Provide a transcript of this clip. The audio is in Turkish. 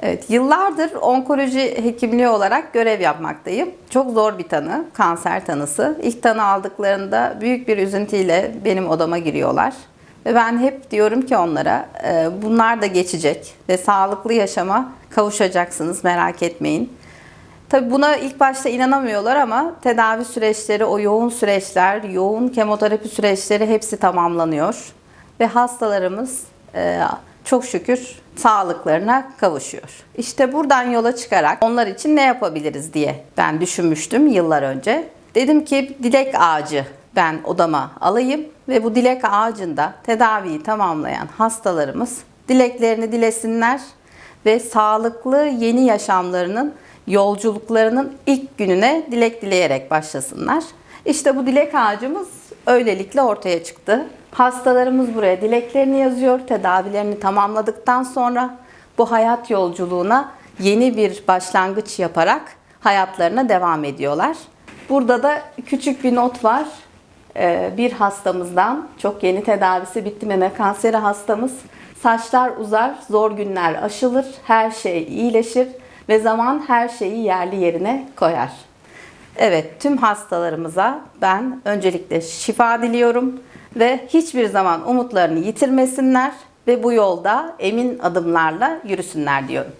Evet, yıllardır onkoloji hekimliği olarak görev yapmaktayım. Çok zor bir tanı, kanser tanısı. İlk tanı aldıklarında büyük bir üzüntüyle benim odama giriyorlar. Ve ben hep diyorum ki onlara, e, bunlar da geçecek ve sağlıklı yaşama kavuşacaksınız, merak etmeyin. Tabii buna ilk başta inanamıyorlar ama tedavi süreçleri, o yoğun süreçler, yoğun kemoterapi süreçleri hepsi tamamlanıyor. Ve hastalarımız e, çok şükür sağlıklarına kavuşuyor. İşte buradan yola çıkarak onlar için ne yapabiliriz diye ben düşünmüştüm yıllar önce. Dedim ki dilek ağacı ben odama alayım ve bu dilek ağacında tedaviyi tamamlayan hastalarımız dileklerini dilesinler ve sağlıklı yeni yaşamlarının yolculuklarının ilk gününe dilek dileyerek başlasınlar. İşte bu dilek ağacımız öylelikle ortaya çıktı. Hastalarımız buraya dileklerini yazıyor. Tedavilerini tamamladıktan sonra bu hayat yolculuğuna yeni bir başlangıç yaparak hayatlarına devam ediyorlar. Burada da küçük bir not var. Ee, Bir hastamızdan çok yeni tedavisi bitti meme kanseri hastamız. Saçlar uzar, zor günler aşılır, her şey iyileşir ve zaman her şeyi yerli yerine koyar. Evet, tüm hastalarımıza ben öncelikle şifa diliyorum ve hiçbir zaman umutlarını yitirmesinler ve bu yolda emin adımlarla yürüsünler diyorum.